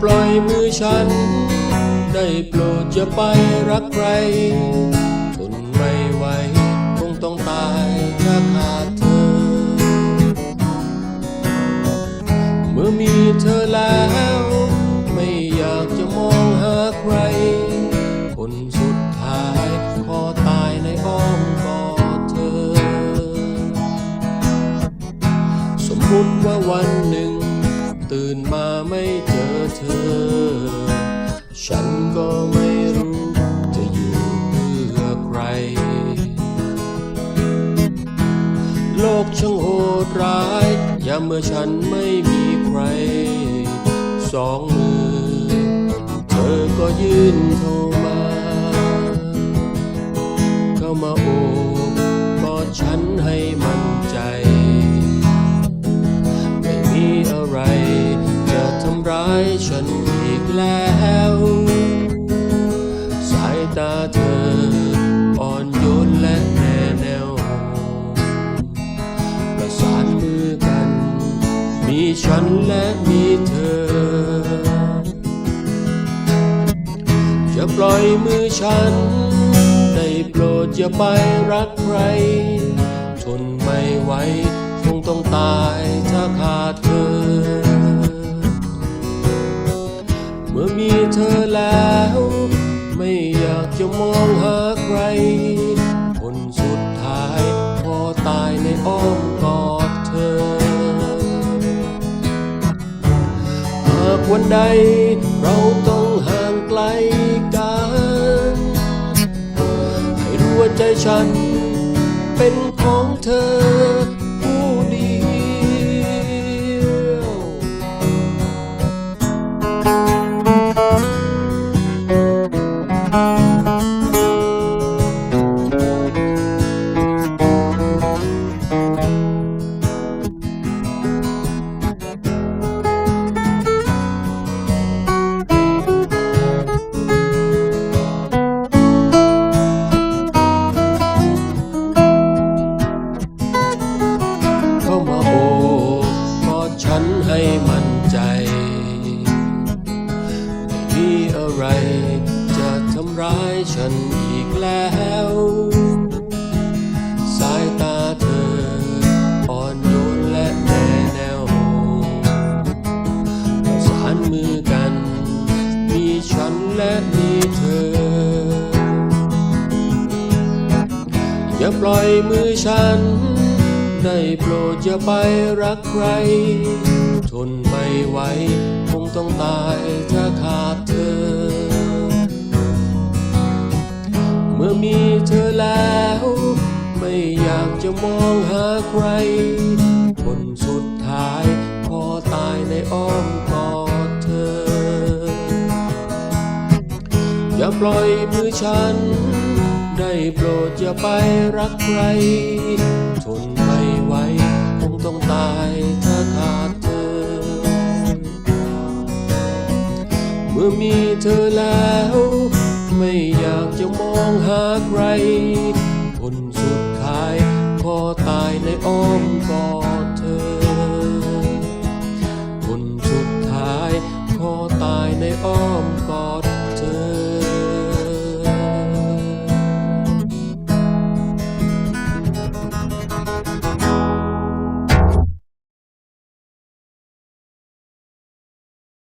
ปล่อยมือฉัน ได้โปรดจะไปรักใครทนไม่ไหวคงต้องตายถ้าขาดเธอ เมื่อมีเธอแล้ว เธอ ฉันก็ไม่รู้จะอยู่เพื่อใคร โลกช่างโหดร้ายยามเมื่อฉันไม่มีใคร สองมือ เธอก็ยื่นเข้ามาเข้า ตาเธอ อ่อนโยนและแน่แนวประสานมือกัน มีฉันและมีเธออย่าปล่อยมือฉัน ได้โปรดอย่าไปรักใคร ทนไม่ไหว คงต้องตายถ้าขาดเธอ จะมองหาใคร คนสุดท้ายพอตายในอ้อมกอดเธอ หากวันใดเราต้องห่างไกลกัน ให้รู้ว่าใจฉันเป็นของเธอ นให้มั่นใจ ไม่มีอะไรจะทำร้ายฉันอีกแล้ว สายตาเธออ่อนโยนและแน่แนวประสานมือกัน มีฉันและมีเธอ อย่าปล่อยมือฉัน ได้โปรดอย่าไปรักใคร ทนไม่ไหวคงต้องตายถ้าขาดเธอ เมื่อมีเธอแล้ว ไม่อยากจะมองหาใคร คนสุดท้ายพอตายในอ้อมกอดเธอ อย่าปล่อยมือฉัน ได้โปรดอย่าไปรักใครทน ไหวคงต้องตายถ้าขาดเธอ เมื่อมีเธอแล้ว ไม่อยากจะมองหาใคร คนสุดท้ายขอตายในอ้อมก